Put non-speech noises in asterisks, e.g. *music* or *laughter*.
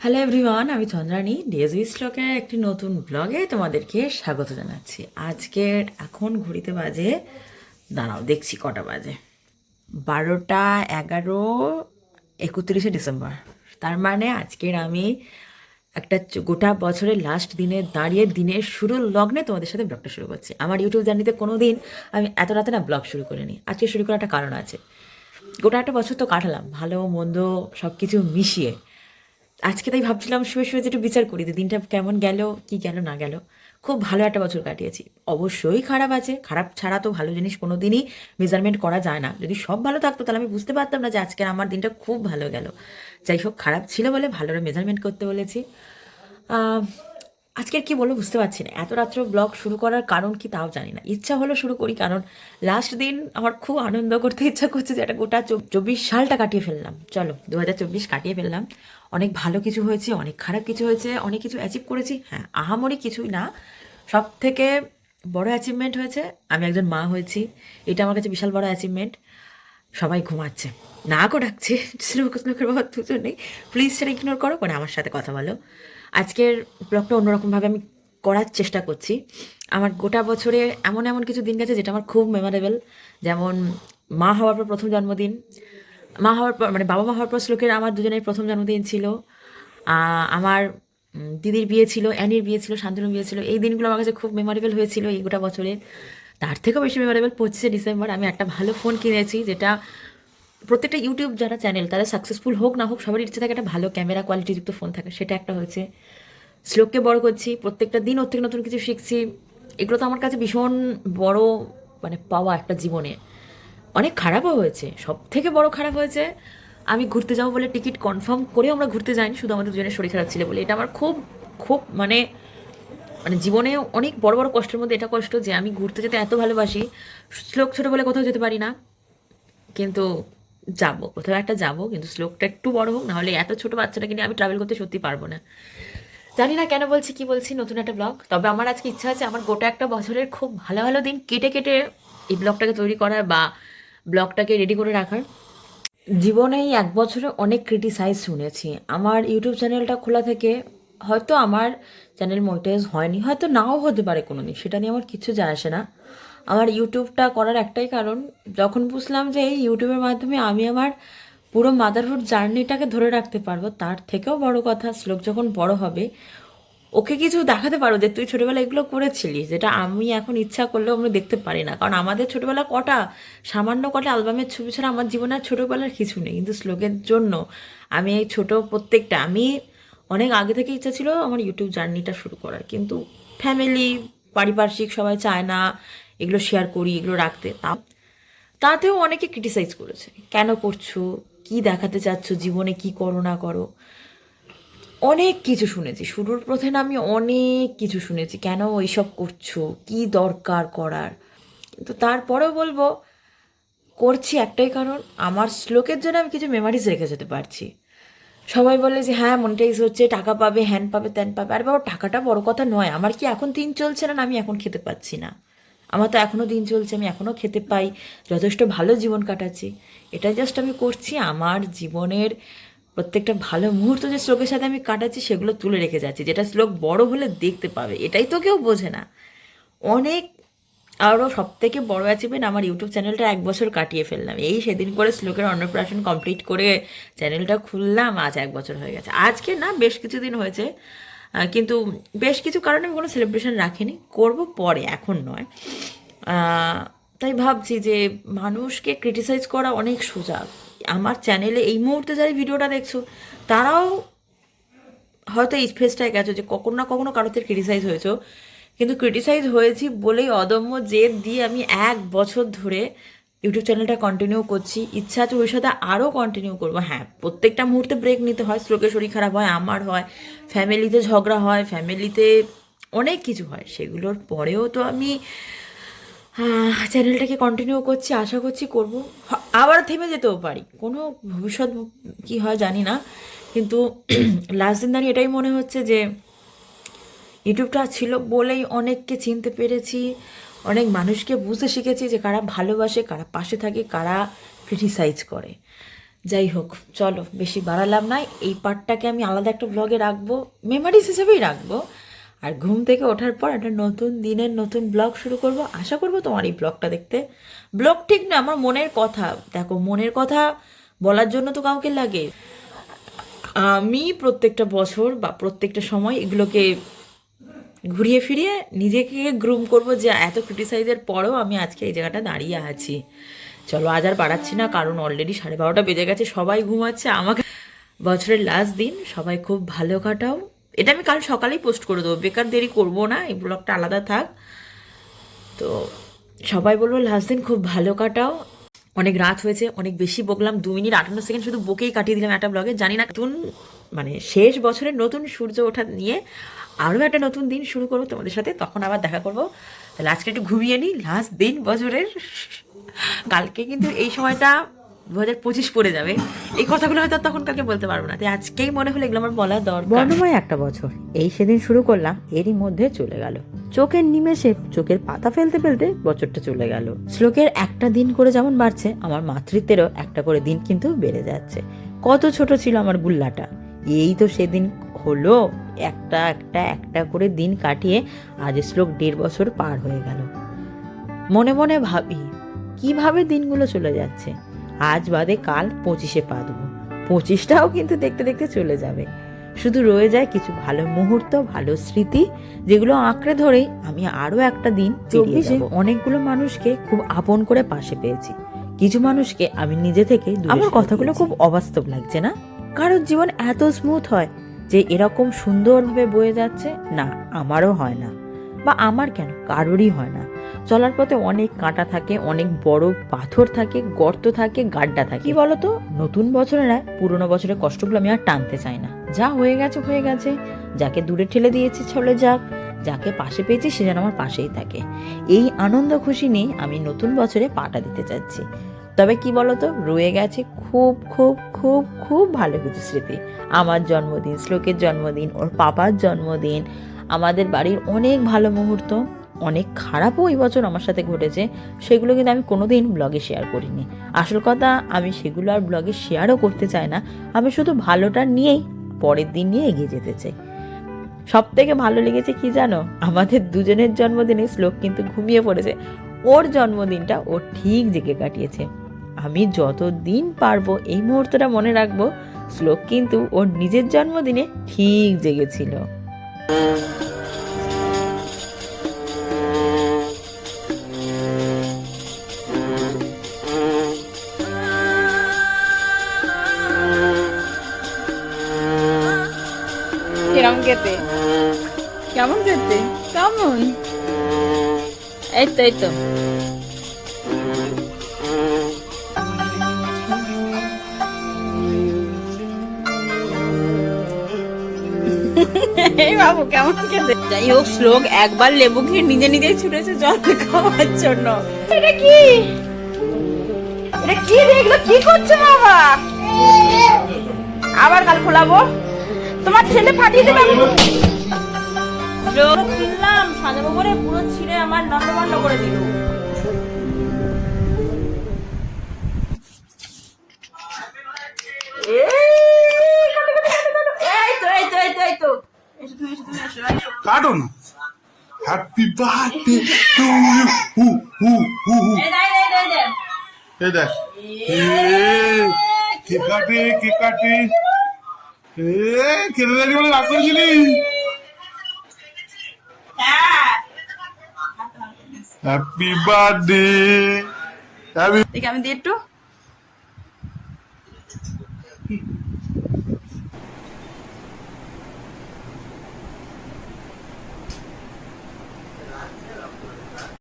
Hello everyone আমি Chandrani DSB স্টকের একটি নতুন ব্লগে তোমাদেরকে স্বাগত জানাচ্ছি। আজকের এখন ঘড়িতে বাজে, দাঁড়াও দেখছি কটা বাজে। বারোটা এগারো, একত্রিশে ডিসেম্বর। তার মানে আজকের আমি একটা গোটা বছরের লাস্ট দিনে দাঁড়িয়ে দিনের শুরুর লগ্নে তোমাদের সাথে ব্লগটা শুরু করছি। আমার ইউটিউব জার্নিতে কোনো দিন আমি এত রাতে না ব্লগ শুরু করিনি। আজকে শুরু করার একটা কারণ আছে। গোটা একটা বছর তো কাটালাম, ভালো, মন্দ সব কিছু মিশিয়ে। আজকে তাই ভাবছিলাম শুয়ে শুয়ে একটু বিচার করি যে দিনটা কেমন গেল, কি গেল, না গেল। খুব ভালো একটা বছর কাটিয়েছি। অবশ্যই খারাপ আছে, খারাপ ছাড়া তো ভালো জিনিস কোনো দিনই মেজারমেন্ট করা যায় না। যদি সব ভালো থাকতো তাহলে আমি বুঝতে পারতাম না যে আজকে আমার দিনটা খুব ভালো গেল। যাই হোক, খারাপ ছিল বলে ভালোরা মেজারমেন্ট করতে বলেছি। আজকের কি বলব বুঝতে পারছি না। এত রাত্র ব্লগ শুরু করার কারণ কি তাও জানি না। ইচ্ছা হলো শুরু করি, কারণ লাস্ট দিন আমার খুব আনন্দ করতে ইচ্ছা করছে যে একটা গোটা চব্বিশ সালটা কাটিয়ে ফেললাম। চলো দু হাজার চব্বিশ কাটিয়ে ফেললাম। অনেক ভালো কিছু হয়েছে, অনেক খারাপ কিছু হয়েছে, অনেক কিছু অ্যাচিভ করেছি। হ্যাঁ আহামরি কিছুই না। সব থেকে বড় অ্যাচিভমেন্ট হয়েছে, আমি একজন মা হয়েছি। এটা আমার কাছে বিশাল বড় অ্যাচিভমেন্ট সবাই ঘুমাচ্ছে। না ডাকছে। শ্লোকের বাবা নেই প্লিজ সেটা ইগনোর করো মানে আমার সাথে কথা বলো। আজকের ব্লগটা অন্যরকমভাবে আমি করার চেষ্টা করছি। আমার গোটা বছরে এমন এমন কিছু দিন গেছে যেটা আমার খুব মেমোরেবল যেমন মা হওয়ার পর প্রথম জন্মদিন, মা হওয়ার পর মানে বাবা মা হওয়ার পর শ্লোকের আমার দুজনের প্রথম জন্মদিন ছিল আমার দিদির বিয়ে ছিল, অ্যানির বিয়ে ছিল, শান্তনুর বিয়ে ছিল, এই দিনগুলো আমার কাছে খুব মেমোরেবল হয়েছিল এই গোটা বছরে। তার থেকেও বেশি মেমোরেবল পঁচিশে ডিসেম্বর আমি একটা ভালো ফোন কিনেছি যেটা প্রত্যেকটা ইউটিউব যারা চ্যানেল তারা সাকসেসফুল হোক না হোক, সবারই ইচ্ছে থাকে একটা ভালো ক্যামেরা কোয়ালিটিযুক্ত ফোন থাকে, সেটা একটা হয়েছে। শ্লোককে বড় করছি, প্রত্যেকটা দিন ওর থেকে নতুন কিছু শিখছি। এগুলো তো আমার কাছে ভীষণ বড় মানে পাওয়া একটা জীবনে। অনেক খারাপও হয়েছে সব থেকে বড় খারাপ হয়েছে, আমি ঘুরতে যাব বলে টিকিট কনফার্ম করেও আমরা ঘুরতে যাইনি, শুধু আমাদের দুজনের শরীর খারাপ ছিল বলে। এটা আমার খুব খুব মানে মানে জীবনে অনেক বড় বড় কষ্টের মধ্যে এটা কষ্ট যে আমি ঘুরতে যেতে এত ভালোবাসি। শ্লোক ছোটো বলে কোথাও যেতে পারি না, কিন্তু যাব, কোথাও একটা যাব, কিন্তু শ্লোকটা একটু বড় হোক, নাহলে এত ছোট বাচ্চাটাকে নিয়ে আমি ট্রাভেল করতে সত্যি পারব না। জানি না কেন বলছি, কি বলছি, নতুন একটা ব্লগ তবে আমার আজকে ইচ্ছা আছে, আমার গোটা একটা বছরের খুব ভালো ভালো দিন কেটে কেটে এই ব্লগটাকে তৈরি করার বা ব্লগটাকে রেডি করে রাখার। জীবনে এই এক বছরে অনেক ক্রিটিসাইজ শুনেছি। আমার ইউটিউব চ্যানেলটা খোলা থেকে হয়তো আমার চ্যানেল মোনিটাইজ হয়নি, হয়তো নাও হতে পারে কোনো দিন সেটা নিয়ে আমার কিছু যায় আসে না। আমার ইউটিউবটা করার একটাই কারণ, যখন বুঝলাম যে এই ইউটিউবের মাধ্যমে আমি আমার পুরো মাদারহুড জার্নিটাকে ধরে রাখতে পারব, তার থেকেও বড় কথা, শ্লোক যখন বড় হবে, ওকে কিছু দেখাতে পারো যে তুই ছোটবেলায় এগুলো করেছিলি, যেটা আমি এখন ইচ্ছা করলেও আমরা দেখতে পারি না। কারণ আমাদের ছোটবেলা কটা, সামান্য কটা অ্যালবামের ছবি ছাড়া আমার জীবনে আর ছোটোবেলার কিছু নেই। কিন্তু শ্লোকের জন্য আমি এই ছোটো প্রত্যেকটা, আমি অনেক আগে থেকে ইচ্ছা ছিল আমার ইউটিউব জার্নিটা শুরু করার। কিন্তু ফ্যামিলি পারিপার্শ্বিক সবাই চায় না এগুলো শেয়ার করি, এগুলো রাখতে। তা, তাতেও অনেকে ক্রিটিসাইজ করেছে। কেন করছ? কি দেখাতে চাচ্ছ? জীবনে কি করো, না করো? অনেক কিছু শুনেছি। শুরুর প্রথমে আমি অনেক কিছু শুনেছি। কেন এইসব করছ? কি দরকার করার? কিন্তু তারপরেও বলব, করছি একটাই কারণ, আমার শ্লোকের জন্য আমি কিছু মেমারিজ রেখে যেতে পারছি। সবাই বলে যে হ্যাঁ মনিটাইজ হচ্ছে, টাকা পাবে হ্যান পাবে, ত্যান পাবে। আর বাবা, টাকাটা বড় কথা নয়। আমার কি এখন দিন চলছে না আমি এখন খেতে পাচ্ছি না। আমার তো এখনও দিন চলছে, আমি এখনও খেতে পাই, যথেষ্ট ভালো জীবন কাটাচ্ছি। এটা জাস্ট আমি করছি, আমার জীবনের প্রত্যেকটা ভালো মুহূর্ত যে শ্লোকের সাথে আমি কাটাচ্ছি, সেগুলো তুলে রেখে যাচ্ছি। যেটা শ্লোক বড় হলে দেখতে পাবে, এটাই তো কেউ বোঝে না। অনেক আরও সব থেকে বড় অ্যাচিভমেন্ট আমার ইউটিউব চ্যানেলটা এক বছর কাটিয়ে ফেললাম। এই সেদিন করে শ্লোকের অন্নপ্রাশন কমপ্লিট করে চ্যানেলটা খুললাম, আজ এক বছর হয়ে গেছে। আজকে না, বেশ কিছুদিন হয়েছে কিন্তু বেশ কিছু কারণে আমি কোনো সেলিব্রেশন রাখিনি। করব পরে, এখন নয়। তাই ভাবছি যে মানুষকে ক্রিটিসাইজ করা অনেক সোজা আমার চ্যানেলে এই মুহূর্তে যারা ভিডিওটা দেখছ, তারাও হয়তো এই ফেসটায় গেছো যে কখনো না কখনো কারোতে ক্রিটিসাইজ হয়েছো। কিন্তু ক্রিটিসাইজ হয়েছি বলেই অদম্য জেদ দিয়ে আমি এক বছর ধরে ইউটিউব চ্যানেলটা কন্টিনিউ করছি। ইচ্ছা আছে ওই সাথে আরও কন্টিনিউ করব। হ্যাঁ প্রত্যেকটা মুহূর্তে ব্রেক নিতে হয় স্ট্রোকের শরীর খারাপ হয়, আমার হয় ফ্যামিলিতে ঝগড়া হয় ফ্যামিলিতে অনেক কিছু হয়। সেগুলোর পরেও তো আমি চ্যানেলটাকে কন্টিনিউ করছি, আশা করছি করব। আবার থেমে যেতেও পারি। কোনো ভবিষ্যৎ কি হয় জানি না। কিন্তু *clears throat* লাস্ট দিন দাঁড়িয়ে এটাই মনে হচ্ছে যে, ইউটিউবটা ছিল বলেই অনেককে চিনতে পেরেছি। অনেক মানুষকে বুঝতে শিখেছি যে কারা ভালোবাসে, কারা পাশে থাকে, কারা ক্রিটিসাইজ করে। যাই হোক, চলো, বেশি বাড়ালাম না। এই পার্টটাকে আমি আলাদা একটা ব্লগে রাখব মেমারিজ হিসেবেই রাখব। আর ঘুম থেকে ওঠার পর একটা নতুন দিনের নতুন ব্লগ শুরু করব। আশা করব তোমার এই ব্লগটা দেখতে। ব্লগ ঠিক না, আমার মনের কথা। দেখো, মনের কথা বলার জন্য তো কাউকে লাগে। আমি প্রত্যেকটা বছর বা প্রত্যেকটা সময় এগুলোকে ঘুরিয়ে ফিরিয়ে নিজেকে গ্রুম করব যে এত ক্রিটিসাইজের পরেও আমি আজকে এই জায়গাটা দাঁড়িয়ে আছি। চলো আজ আর বাড়াচ্ছি না, কারণ অলরেডি সাড়ে বারোটা বেজে গেছে, সবাই ঘুমাচ্ছে, আমাকে বছরের লাস্ট দিন সবাই খুব ভালো কাটাও। এটা আমি কাল সকালেই পোস্ট করে দেবো, বেকার দেরি করব না, এই ব্লগটা আলাদা থাক। তো সবাই বলব লাস্ট দিন খুব ভালো কাটাও। অনেক রাত হয়েছে, অনেক বেশি বকলাম, দু মিনিট আটান্ন সেকেন্ড শুধু বকেই কাটিয়ে দিলাম একটা ব্লগে জানি না, নতুন মানে শেষ বছরের নতুন সূর্য ওঠা নিয়ে আরও একটা নতুন দিন শুরু করব তোমাদের সাথে, তখন আবার দেখা করব। তাহলে আজকে একটু ঘুমিয়ে নিই লাস্ট দিন বছরের। কালকে কিন্তু এই সময়টা দু হাজার পঁচিশ পড়ে যাবে। এই কথাগুলো হয়তো তখন কালকে বলতে পারব না, তাই আজকেই মনে হলো এগুলো আমার বলা দরকার। বর্ণময় একটা বছর। এই সেদিন শুরু করলাম, এরই মধ্যে চলে গেল। চোখের নিমেষে, চোখের পাতা ফেলতে ফেলতে বছরটা চলে গেল। শ্লোকের একটা দিন করে যেমন বাড়ছে, আমার মাতৃত্বেরও একটা করে দিন কিন্তু বেড়ে যাচ্ছে। কত ছোট ছিল আমার গুল্লাটা। এই তো সেদিন হলো একটা একটা একটা করে দিন কাটিয়ে আজ শ্লোক দেড় বছর পার হয়ে গেল। মনে মনে ভাবি কীভাবে দিনগুলো চলে যাচ্ছে? আজ বাদে কাল পঁচিশে পা দেবো। পঁচিশটাও কিন্তু দেখতে দেখতে চলে যাবে। শুধু রয়ে যায় কিছু ভালো মুহূর্ত ভালো স্মৃতি যেগুলো আঁকড়ে ধরেই আমি আরও একটা দিন চব্বিশে অনেকগুলো মানুষকে খুব আপন করে পাশে পেয়েছি। কিছু মানুষকে আমি নিজে থেকে আমার কথাগুলো খুব অবাস্তব লাগছে না? কারোর জীবন এত স্মুথ হয়। যে এরকম সুন্দরভাবে বয়ে যাচ্ছে, না, আমারও হয় না। বা আমার কেন? কারোরই হয় না। চলার পথে অনেক কাঁটা থাকে, অনেক বড় পাথর থাকে, গর্ত থাকে, গাড্ডা থাকে। কি বলতো? নতুন বছরে না, পুরোনো বছরের কষ্টগুলো আমি আর টানতে চাই না। যা হয়ে গেছে হয়ে গেছে। যাকে দূরে ঠেলে দিয়েছি, চলে যাক। যাকে পাশে পেয়েছি, সে যেন আমার পাশেই থাকে। এই আনন্দ খুশি নিয়ে আমি নতুন বছরে পাটা দিতে চাচ্ছি। তবে কি বলতো, রয়ে গেছে খুব খুব খুব খুব ভালো কিছু স্মৃতি। আমার জন্মদিন, শ্লোকের জন্মদিন, ওর পাপার জন্মদিন, আমাদের বাড়ির অনেক ভালো মুহূর্ত, অনেক খারাপও ওই বছর আমার সাথে ঘটেছে, সেগুলো কিন্তু আমি কোনোদিন ব্লগে শেয়ার করিনি। আসল কথা, আমি সেগুলো আর ব্লগে শেয়ারও করতে চাই না, আমি শুধু ভালোটা নিয়েই, পরের দিন নিয়ে এগিয়ে যেতে চাই। সব থেকে ভালো লেগেছে কি জানো, আমাদের দুজনের জন্মদিনে শ্লোক কিন্তু ঘুমিয়ে পড়েছে, ওর জন্মদিনটা ও ঠিক জেগে কাটিয়েছে। আমি যতদিন পারব এই মুহূর্তটা মনে রাখব, শ্লোক কিন্তু ওর নিজের জন্মদিনে ঠিক জেগেছিল। খেতে? কেমন খেতে? কেমন? এই তো এই তো। এই বাবু, কেমন খেতে যাই হোক শ্লোক একবার লেবু খেয়ে নিজে নিজেই ছুটেছে জল খাওয়ার জন্য। এটা কি? এটা কি এগুলো কি করছে বাবা? আবার কাল খোলাবো তোমার ছেলে ফাটিয়ে দেবে আমি কিনলাম, সাজাবো করে পুরো ছিঁড়ে আমার নন্দ করে দিল। এই তো এই তো এই তো এই তো। এসো তুমি এসো তুমি এসো এসো কাটো না হ্যাপি বার্থডে টু ইউ হু হু হু হু। এই এই দেখ এ কে কাটে কে কাটে? এ কেটে দেখি বলে রাগ করেছিলি? হ্যাঁ। হ্যাপি বার্থডে হ্যাপি দেখি আমি দিই একটু।